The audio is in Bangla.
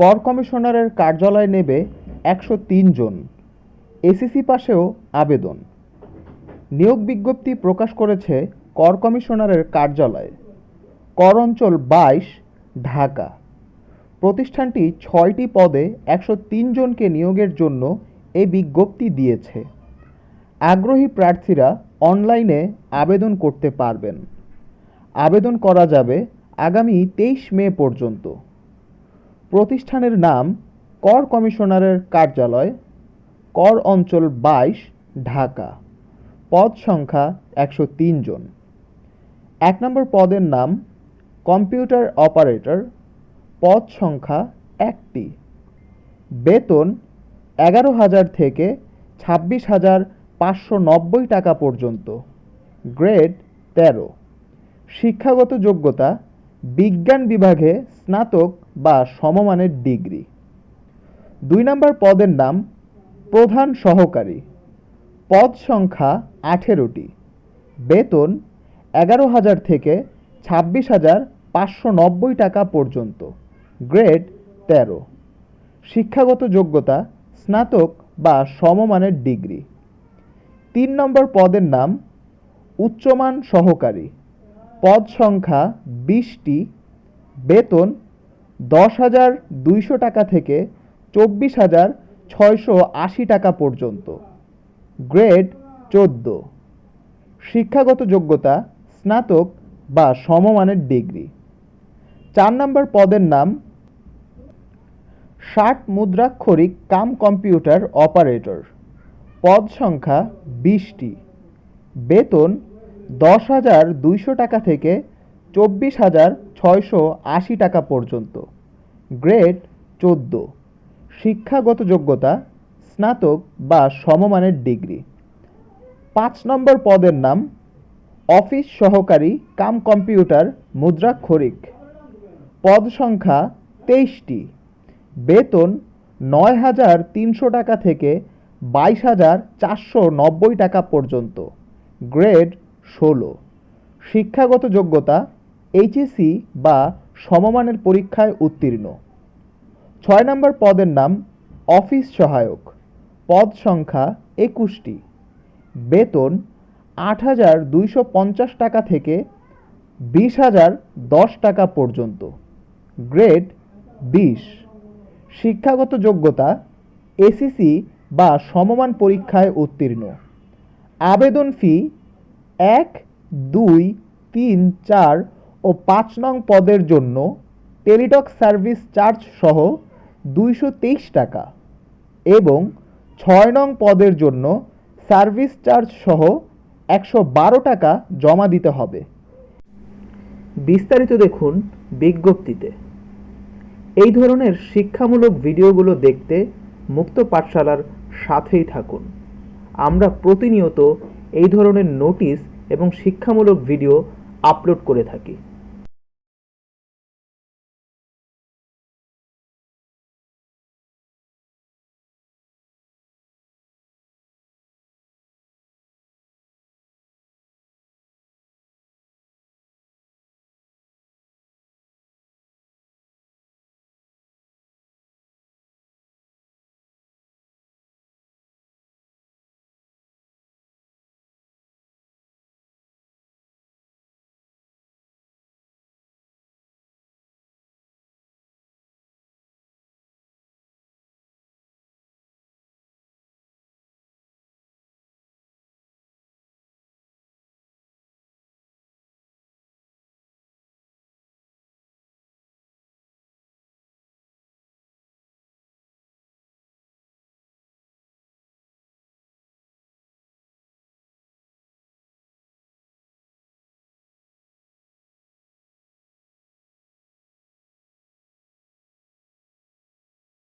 কর কমিশনারের কার্যালয় নেবে একশো তিন জন। এসিসি পাশেও আবেদন। নিয়োগ বিজ্ঞপ্তি প্রকাশ করেছে কর কমিশনারের কার্যালয়। কর অঞ্চল বাইশ, ঢাকা। প্রতিষ্ঠানটি ছয়টি পদে একশো তিন জনকে নিয়োগের জন্য এই বিজ্ঞপ্তি দিয়েছে। আগ্রহী প্রার্থীরা অনলাইনে আবেদন করতে পারবেন। আবেদন করা যাবে আগামী তেইশ মে পর্যন্ত। প্রতিষ্ঠানের নাম কর কমিশনারের কার্যালয়, কর অঞ্চল বাইশ, ঢাকা। পদ সংখ্যা একশো তিন জন। এক নম্বর পদের নাম কম্পিউটার অপারেটর, পদ সংখ্যা একটি। বেতন এগারো হাজার থেকে ছাব্বিশ হাজার পাঁচশো নব্বই টাকা পর্যন্ত। গ্রেড তেরো। শিক্ষাগত যোগ্যতা বিজ্ঞান বিভাগে স্নাতক বা সমমানের ডিগ্রি। দুই নম্বর পদের নাম, প্রধান সহকারী। পদ সংখ্যা আঠেরোটি। বেতন এগারো হাজার থেকে ছাব্বিশ হাজার পাঁচশো নব্বই টাকা পর্যন্ত। গ্রেড তেরো। শিক্ষাগত যোগ্যতা, স্নাতক বা সমমানের ডিগ্রি। তিন নম্বর পদের নাম, উচ্চমান সহকারী। পদ সংখ্যা বিশটি, বেতন দশ হাজার দুইশো টাকা থেকে চব্বিশ হাজার ছয়শো আশি টাকা পর্যন্ত। গ্রেড চোদ্দ। শিক্ষাগত যোগ্যতা, স্নাতক বা সমমানের ডিগ্রি। চার নম্বর পদের নাম ষাট মুদ্রাক্ষরিক কাম কম্পিউটার অপারেটর। পদ সংখ্যা বিশটি। বেতন দশ হাজার দুইশো টাকা থেকে চব্বিশ হাজার ছয়শো আশি টাকা পর্যন্ত। গ্রেড চোদ্দ, শিক্ষাগত যোগ্যতা, স্নাতক বা সমমানের ডিগ্রি। পাঁচ নম্বর পদের নাম, অফিস সহকারী কাম কম্পিউটার মুদ্রাক্ষরিক পদ সংখ্যা তেইশটি, বেতন নয় হাজার তিনশো টাকা থেকে বাইশ হাজার চারশো নব্বই টাকা পর্যন্ত। গ্রেড ষোলো। শিক্ষাগত যোগ্যতা এইচএসি বা সমমানের পরীক্ষায় উত্তীর্ণ। ছয় নম্বর পদের নাম, অফিস সহায়ক। পদ সংখ্যা একুশটি। বেতন, আট হাজার দুইশো পঞ্চাশ টাকা থেকে বিশ হাজার দশ টাকা পর্যন্ত। গ্রেড, বিশ। শিক্ষাগত যোগ্যতা এসিসি বা সমমান পরীক্ষায় উত্তীর্ণ। আবেদন ফি এক, দুই, তিন, চার ও পাঁচ নং পদের জন্য টেলিটক সার্ভিস চার্জ সহ দুইশো তেইশ টাকা এবং ছয় নং পদের জন্য সার্ভিস চার্জ সহ একশো বারো টাকা জমা দিতে হবে। বিস্তারিত দেখুন বিজ্ঞপ্তিতে। এই ধরনের শিক্ষামূলক ভিডিওগুলো দেখতে মুক্ত পাঠশালার সাথেই থাকুন। আমরা প্রতিনিয়ত এই ধরনের নোটিশ এবং শিক্ষামূলক ভিডিও আপলোড করে থাকি।